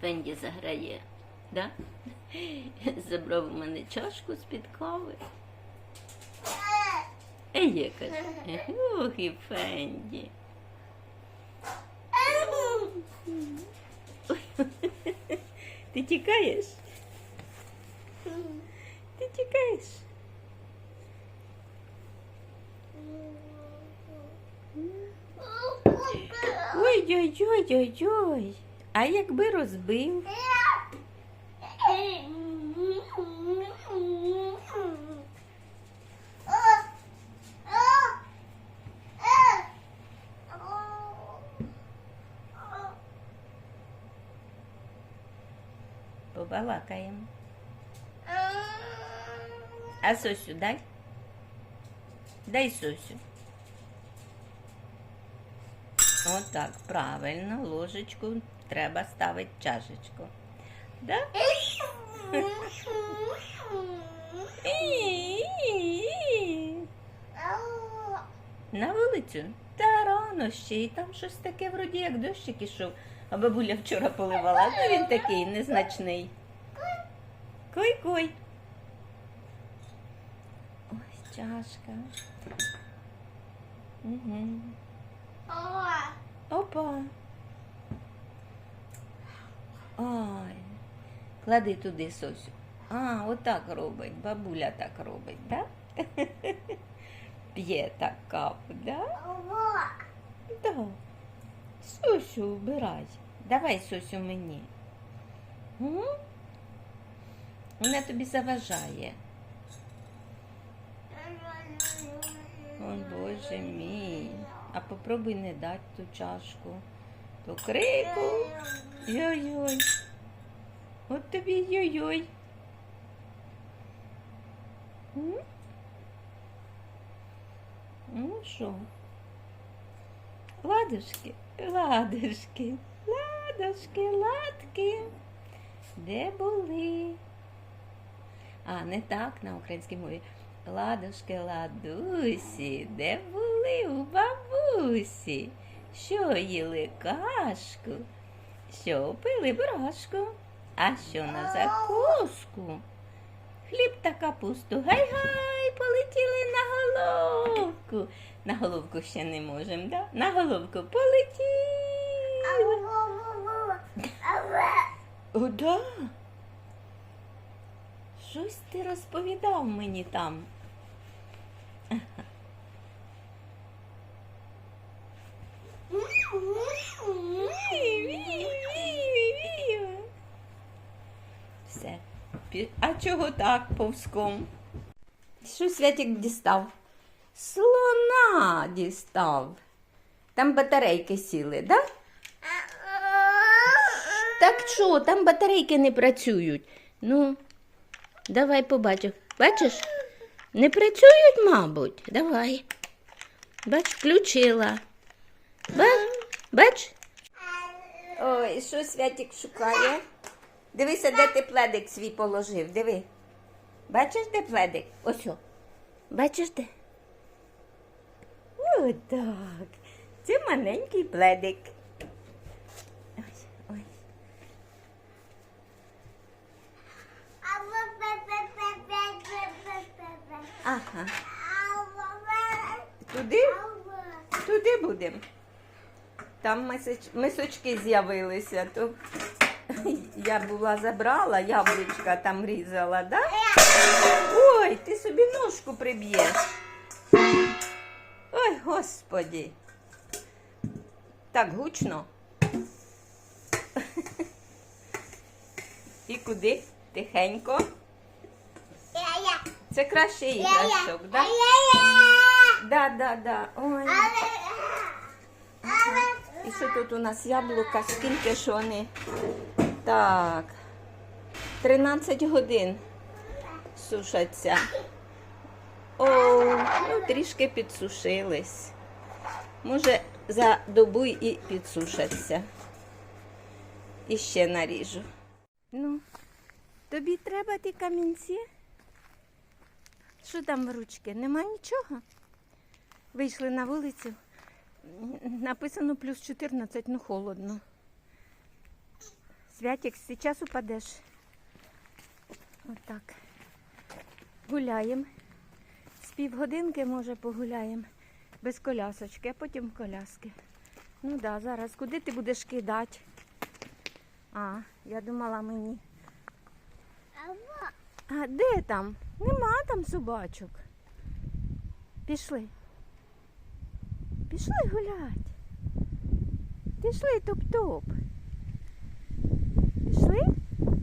Фенді заграє. Да? Забрав у мене чашку з-під кави. Є, каже. Ох, і Фенді. Ти тікаєш? Ти тікаєш? Ой-ой-ой-ой-ой. А якби розбив? Побалакаємо. А Сосю дай? Дай Сосю. Отак, правильно, ложечку треба ставити чашечку. Да? На вулицю? Та рано ще, і там щось таке вроді як дощик ішов. А бабуля вчора поливала. Ну він такий незначний. Кой-кой. Ось чашка. Угу. Опа. Ой. Клади туди сосю. А, отак робить. Бабуля так робить, да? П'є так каву, да? Да. Сосю убирай. Давай сосю мені. М? Вона тобі заважає. Ой, Боже мій. А попробуй не дати ту чашку. То крику. Йой-йой. От тобі йой-йой. Ну що? Ладушки, ладушки, ладушки, ладки. Де були? А, не так на українській мові. Ладушки, ладусі, де були у бабусі? Що їли кашку? Що пили брашку? А що на закуску? Хліб та капусту. Гай-гай, полетіли на головку. На головку ще не можемо, да? На головку полетіли. О, да. Щось ти розповідав мені там. Все. Пі- А чого так повзком? Що Святик дістав? Слона дістав. Там батарейки сіли, да? Так що, там батарейки не працюють. Ну, давай побачив. Бачиш? Не працюють, мабуть. Давай. Бач, включила. Бач? Бач? Ой, що Святик шукає? Дивися, де ти пледик свій положив. Диви. Бачиш, де пледик? Ось. о. Бачиш де? Отак. Це маленький пледик. Ось, ось. Ага. Туди? Туди будемо. Там мисочки з'явилися, то я була забрала, яблучка там різала, да? Ой, ти собі ножку приб'єш. Ой, господі. Так гучно. І куди? Тихенько. Це краще іграшок, да? Да, да, да. Ой. І що тут у нас яблука? Скільки ж вони? Так. 13 годин сушаться. О, ну трішки підсушились. Може, за добу і підсушаться. І ще наріжу. Ну, тобі треба ті камінці? Що там в ручки? Нема нічого? Вийшли на вулицю. Написано плюс 14, ну холодно. Святик, сейчас упадеш. Отак. Гуляємо. З півгодинки, може, погуляємо без колясочки, а потім коляски. Ну да, зараз куди ти будеш кидати? А, я думала мені. А де там? Нема там собачок. Пішли. Пішли гулять. Пішли топ-топ. Пішли?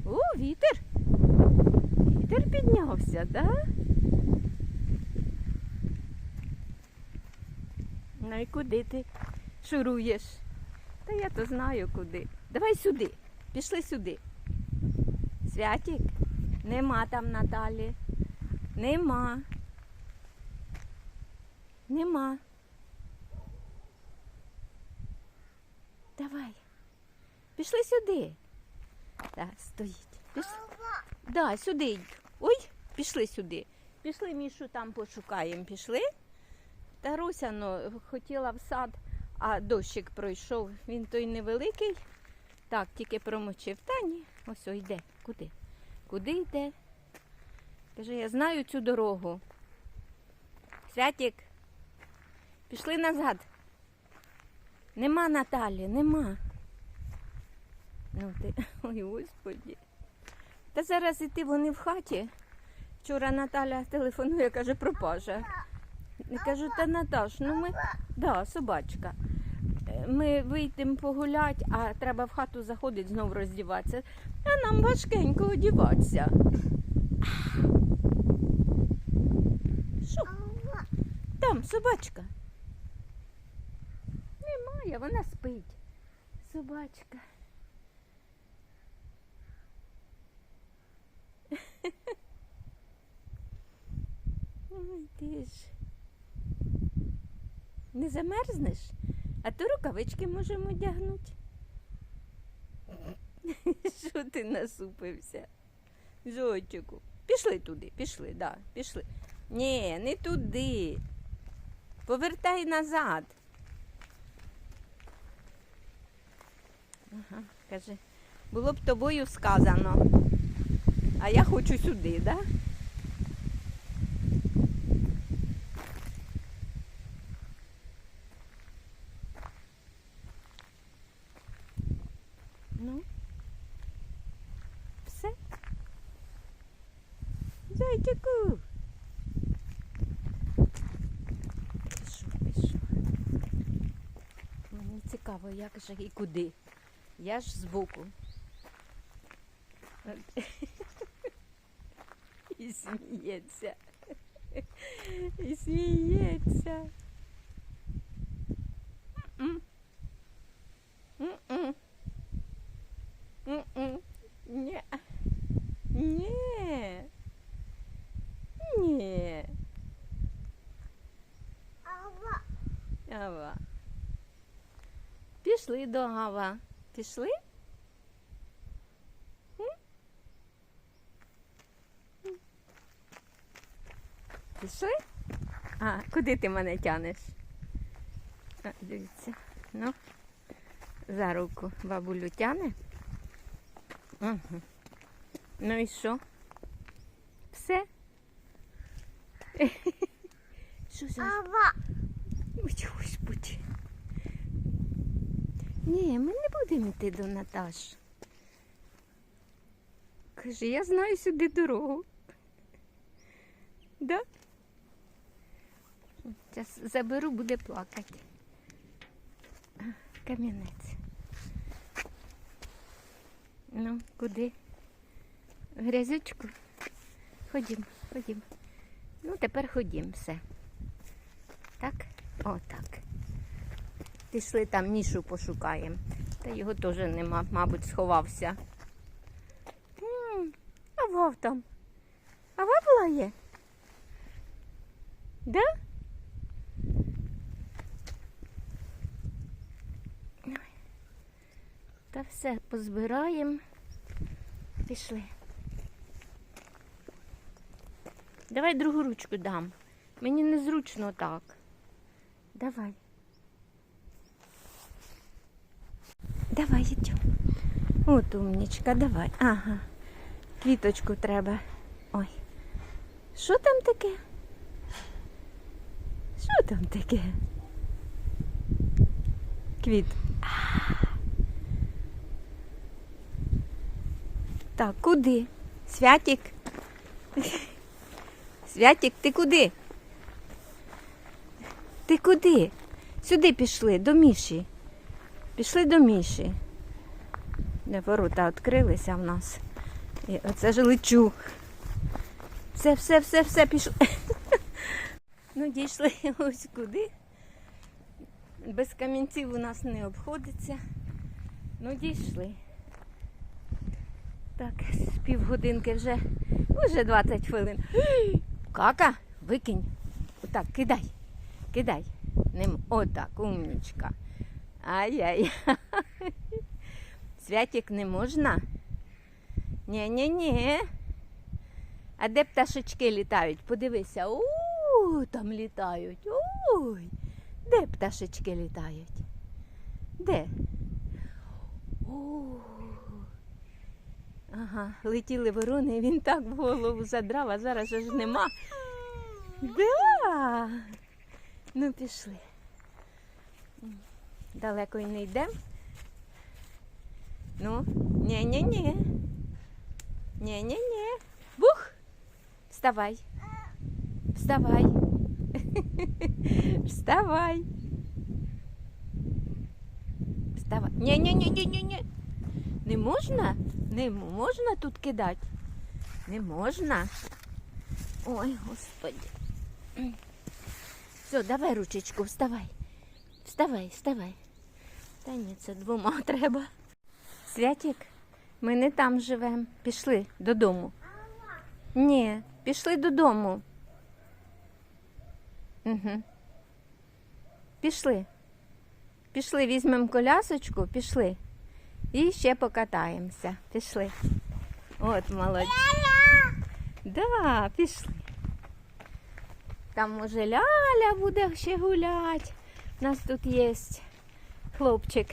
О, вітер. Вітер піднявся, так? Да? Ну і куди ти шуруєш? Та я то знаю куди. Давай сюди. Пішли сюди. Святік, нема там Наталі. Нема. Нема. Давай. Пішли сюди. Так, стоїть. Пішли. Да, сюди. Ой, пішли сюди. Пішли Мішу там пошукаємо. Пішли. Та Руся ну, хотіла в сад, а дощик пройшов. Він той невеликий. Так, тільки промочив. Та ні, ось о, йде. Куди? Куди йде? Каже, я знаю цю дорогу. Святік, пішли назад. Нема Наталі, нема. Ну ти, ой, господі. Та зараз іти вони в хаті. Вчора Наталя телефонує, каже, пропаже. Я кажу, та Наташ, ну ми. Да, собачка. Е, Ми вийдемо погулять, а треба в хату заходити, знов роздіватися. А нам важкенько одіватися. Що? Там собачка. Немає, вона спить. Собачка. Ой, ти ж. Не замерзнеш? А то рукавички можемо одягнути. Що ти насупився? Зойчику. Пішли туди, пішли, да, пішли. Ні, не туди. Повертай назад. Ага, каже, було б тобою сказано. А я хочу сюди, да? Ну, все. Зайчику. Пішов, пішов. Мені цікаво, як же і куди. Я ж збоку. От. І сміється. І сміється. М-м. М-м. М-м. Ні. Ні. Ні. Ава. Пішли до Ава. Пішли? Пішли? А, куди ти мене тянеш? А, дивіться. Ну, за руку бабулю тяне. Угу. Ну і що? Все? Що за? Ой, Господи. Ні, ми не будемо йти до Наташ. Каже, я знаю сюди дорогу. Да? Зараз заберу, буде плакати. Кам'янець. Ну, куди? В грязючку? Ходім, ходім. Ну, тепер ходім все. Так? Отак. Пішли там Мішу пошукаємо. Та його теж нема, мабуть, сховався. М, А вов там? А вов лає? Да? Ой. Та все позбираємо. Пішли. Давай другу ручку дам. Мені незручно так. Давай. Давай, йдем. От умнічка, давай. Ага. Квіточку треба. Ой. Що там таке? Що там таке? Квіт. Так, куди? Святік. Святік, ти куди? Ти куди? Сюди пішли, до Міші. Pішли до Міші. Де ворота відкрилися в нас. І оце ж лечу. Все, все, все, все пішло. Ну, дійшли ось куди. Без камінців у нас не обходиться. Ну, дійшли. Так, з півгодинки вже, вже 20 хвилин. Кака, викинь. Отак, кидай. Кидай. Нем... Отак, умнічка. Ай-яй. Святик не можна? Ні-ні-ні. А де пташечки літають? Подивися. У, там літають. Ой. Де пташечки літають? Де? О. Ага, летіли ворони, він так в голову задрав, а зараз же ж нема. Да. Ну, пішли. Далеко й не йдемо. Ну, ні-ні-ні. Ні-ні-ні. Бух! Вставай. Вставай. Вставай. Вставай. Ні-ні-ні-ні-ні. Не можна? Не можна тут кидати? Не можна. Ой, господи. Все, давай ручечку, вставай. Вставай, вставай. Та ні, це двома треба. Святік, ми не там живемо. Пішли додому. Ні, пішли додому. Угу. Пішли. Пішли, візьмемо колясочку, пішли. І ще покатаємося. Пішли. От молодці. Да, пішли. Там може Ляля буде ще гуляти. У нас тут є хлопчик,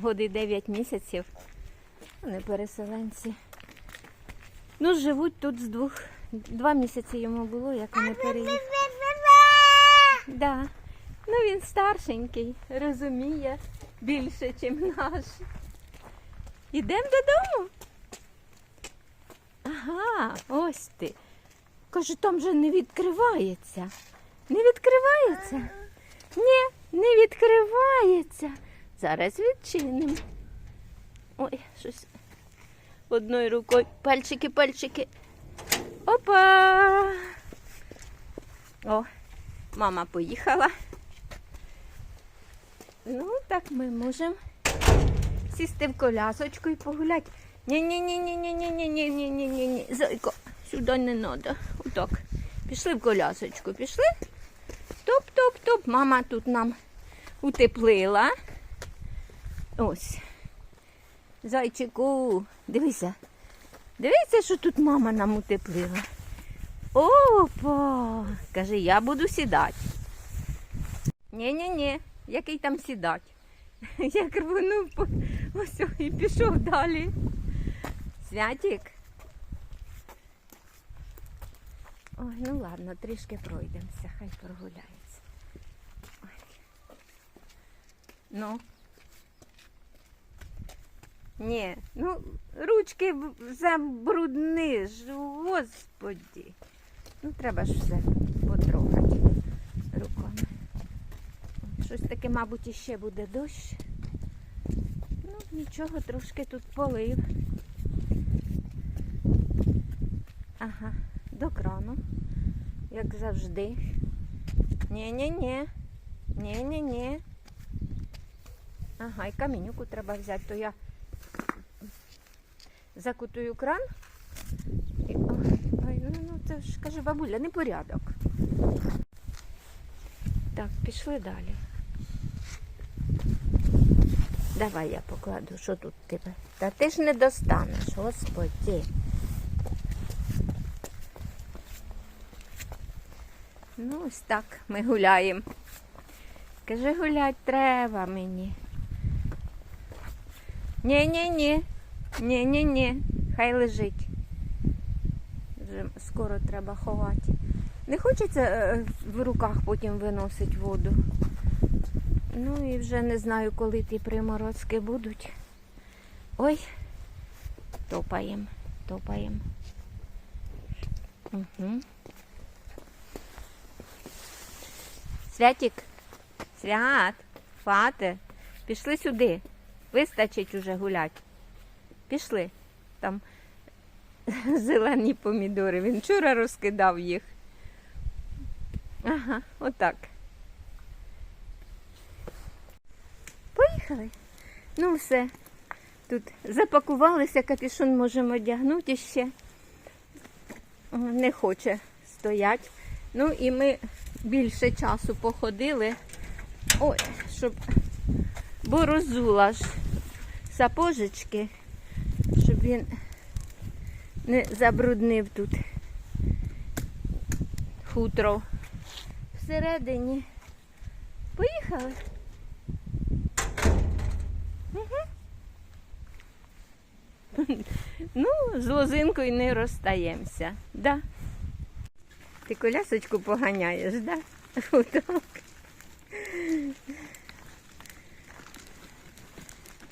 годи 9 місяців. Вони переселенці. Ну, живуть тут з двох. Два місяці йому було, як вони переїхали. Да. Ну він старшенький, розуміє більше, ніж наш. Ідемо додому. Ага, ось ти. Каже, там же не відкривається. Не відкривається? Ні, не відкривається. Зараз відчинимо. Ой, щось одною рукою. Пальчики, пальчики. Опа! О, мама поїхала. Ну, так ми можемо сісти в колясочку і погуляти. Ні-ні-ні-ні-ні-ні-ні-ні-ні-ні-ні. Зайко, сюди не треба. Отак. Пішли в колясочку, пішли. Топ-топ-топ. Мама тут нам утеплила. Ось. Зайчику, дивися. Дивися, що тут мама нам утеплила. Опа! Каже, я буду сідати. Ні-ні-ні, який там сідати? Як рвонув. Ось і пішов далі. Святік. Ой, ну ладно, трішки пройдемося, хай прогуляється. Ой. Ну. Ні, ну ручки в- забрудниш, господі. Ну треба ж все потрогати руками. Щось таке, мабуть, іще буде дощ. Нічого, трошки тут полив. Ага, до крану, як завжди. Ні-ні-ні. Ні-ні-ні. Ага, і камінюку треба взяти, то я закутую кран. І, ой, ну, ну це ж каже бабуля, непорядок. Так, пішли далі. Давай я покладу, що тут тебе. Та ти ж не достанеш, господи. Ну, ось так ми гуляємо. Каже, гулять треба мені. Ні-ні-ні. Ні, ні, ні, хай лежить. Вже скоро треба ховати. Не хочеться е, в руках потім виносить воду. Ну і вже не знаю, коли ті приморозки будуть. Ой, топаємо, топаємо. Угу. Святік, свят, фате, пішли сюди. Вистачить уже гулять. Пішли. Там зелені помідори. Він вчора розкидав їх. Ага, отак. Поїхали. Ну все. Тут запакувалися, капюшон можемо одягнути ще. Не хоче стоять. Ну і ми більше часу походили. Ой, щоб бо розула ж сапожечки, щоб він не забруднив тут хутро. Всередині. Поїхали. Ну, з лозинкою не розстаємося, да? Ти колясочку поганяєш, да? Отак.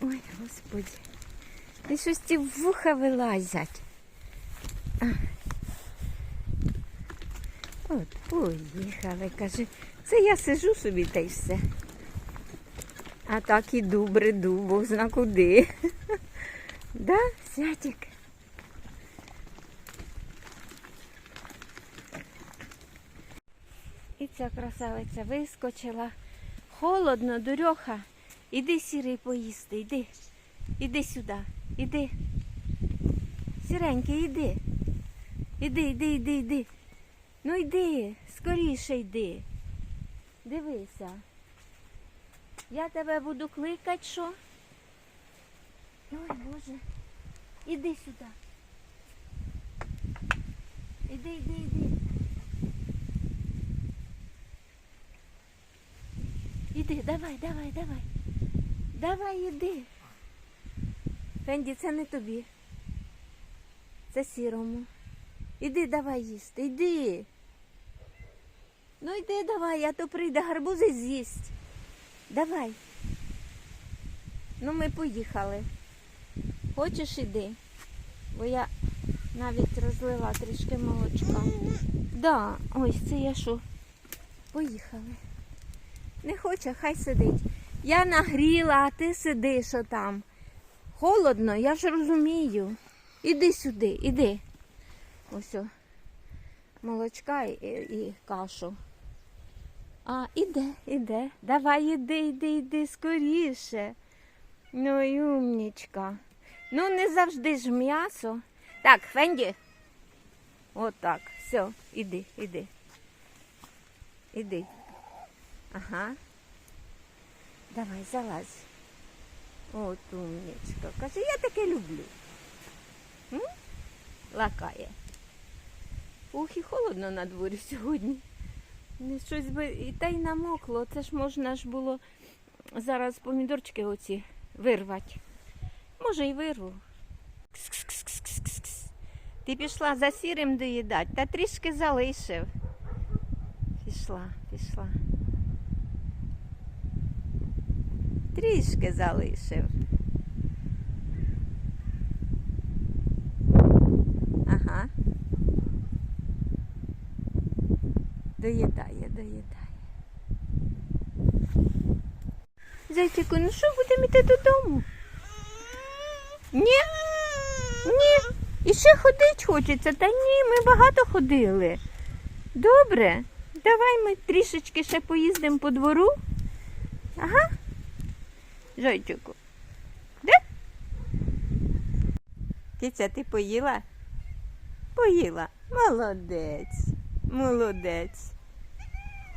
Ой, господи. І щось ці вуха вилазять. От, поїхали, каже. Це я сижу собі та й все. А так іду, бреду, бог зна куди. Да, Святик? Ця красавиця вискочила. Холодно, дурьоха. Іди сірий поїсти, іди. Іди сюди, іди. Сіренький, іди. Іди, іди, іди, іди. Ну йди, скоріше йди. Дивися. Я тебе буду кликати, що? Ой, Боже. Іди сюди. Іди, іди, іди. Іди, давай, давай, давай. Давай, іди. Фенді, це не тобі. Це сірому. Іди, давай їсти, іди. Ну йди давай, а то прийде гарбузи з'їсть. Давай. Ну ми поїхали. Хочеш іди? Бо я навіть розлила трішки молочка. Да, ось це я що. Поїхали. Не хоче, хай сидить. Я нагріла, а ти сидиш отам. Холодно, я ж розумію. Іди сюди, іди. Ось о, молочка і, і кашу. А, іде, іде. Давай іди, іди, іди скоріше. Ну і умнічка. Ну, не завжди ж м'ясо. Так, Фенді. Отак. Все, іди, іди. Іди. Ага. Давай, залазь. От умнічка. Каже, я таке люблю. М? Лакає. Ух, і холодно на дворі сьогодні. Щось би і та й намокло. Це ж можна ж було зараз помідорчики оці вирвати. Може, й вирву. Ти пішла за сірим доїдати, та трішки залишив. Пішла, пішла. Трішки залишив. Ага. Доїдає, доїдає. Зайчику, ну що будемо йти додому? Ні? Ні. І ще ходить хочеться. Та ні, ми багато ходили. Добре. Давай ми трішечки ще поїздимо по двору. Ага. Зайчику. Де? Киця, ти поїла? Поїла. Молодець. Молодець.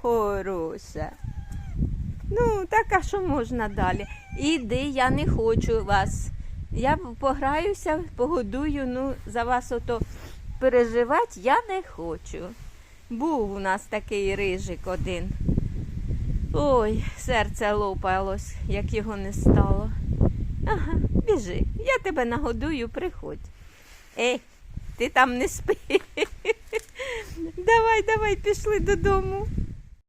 Хороша. Ну, так а що можна далі? Іди, я не хочу вас. Я пограюся, погодую, ну, за вас ото переживати я не хочу. Був у нас такий рижик один. Ой, серце лопалось, як його не стало. Ага. біжи, я тебе нагодую, приходь. Ей, ти там не спи. Давай, давай, пішли додому.